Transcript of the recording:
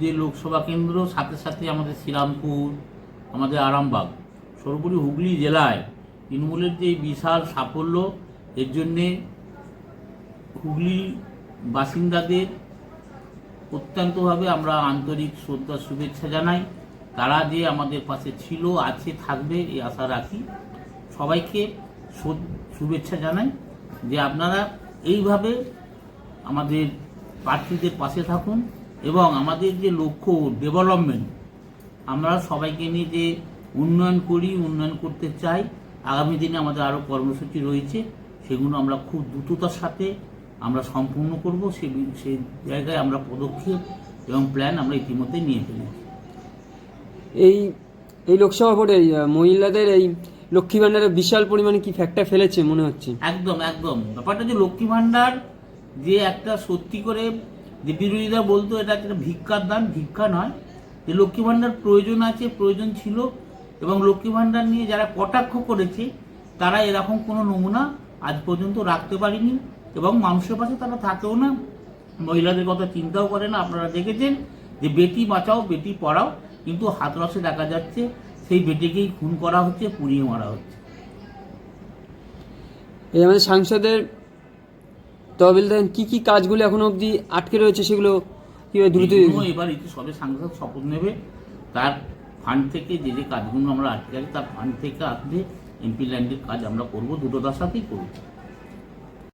যে লোকসভা কেন্দ্র, সাথে সাথে আমাদের শ্রীরামপুর, আমাদের আরামবাগ, সর্বোপরি হুগলি জেলায় তৃণমূলের যে বিশাল সাফল্য, এর জন্যে হুগলি বাসিন্দাদের অত্যন্তভাবে আমরা আন্তরিক শ্রদ্ধা শুভেচ্ছা জানাই। তারা যে আমাদের পাশে ছিল, আছে, থাকবে, এই আশা রাখি। সবাইকে শুভেচ্ছা জানাই যে আপনারা এইভাবে আমাদের প্রার্থীদের পাশে থাকুন। এবং আমাদের যে লক্ষ্য ডেভেলপমেন্ট আমরা সবাইকে নিয়ে যে উন্নয়ন করি উন্নয়ন করতে চাই আগামী দিনে আমাদের আরও কর্মসূচি রয়েছে সেগুলো আমরা খুব দ্রুততার সাথে আমরা সম্পূর্ণ করব সে সেই জায়গায় আমরা পদক্ষেপ এবং প্ল্যান আমরা ইতিমধ্যে নিয়ে ফেলেছি। এই এই লোকসভা ভোটে মহিলাদের এই লক্ষ্মী ভাণ্ডারে বিশাল পরিমাণে কি ফ্যাক্টর ফেলেছে মনে হচ্ছে? একদম একদম। ব্যাপারটা যে লক্ষ্মী ভাণ্ডার যে একটা সত্যি করে যে বিরোধীরা বলতো এটা একটা ভিক্ষার দান, ভিক্ষা নয়। যে লক্ষ্মী ভাণ্ডার প্রয়োজন আছে, প্রয়োজন ছিল, এবং লক্ষ্মী ভাণ্ডার নিয়ে যারা কটাক্ষ করেছে, তারা এরকম কোনো নমুনা আজ পর্যন্ত রাখতে পারেনি, এবং মানুষের পাশে তারা থাকেও না। মহিলাদের কথা চিন্তাও করে না। আপনারা দেখেছেন যে বেটি বাঁচাও, বেটি পড়াও, কিন্তু হাতরসে দেখা যাচ্ছে, সেই বেটিকেই খুন করা হচ্ছে, পুড়িয়ে মারা হচ্ছে। এই আমাদের সাংসদের তহবিল দেন কি কি কাজগুলো এখনও অবধি আটকে রয়েছে সেগুলো কীভাবে দ্রুত এবার এটি সবে সাংসদ শপথ নেবে, তার ফান্ড থেকে যে যে কাজগুলো আমরা আটকে আছি, তার ফান্ড থেকে আসবে এমপি ল্যান্ডের কাজ আমরা করব, দুটো দশাতেই করব।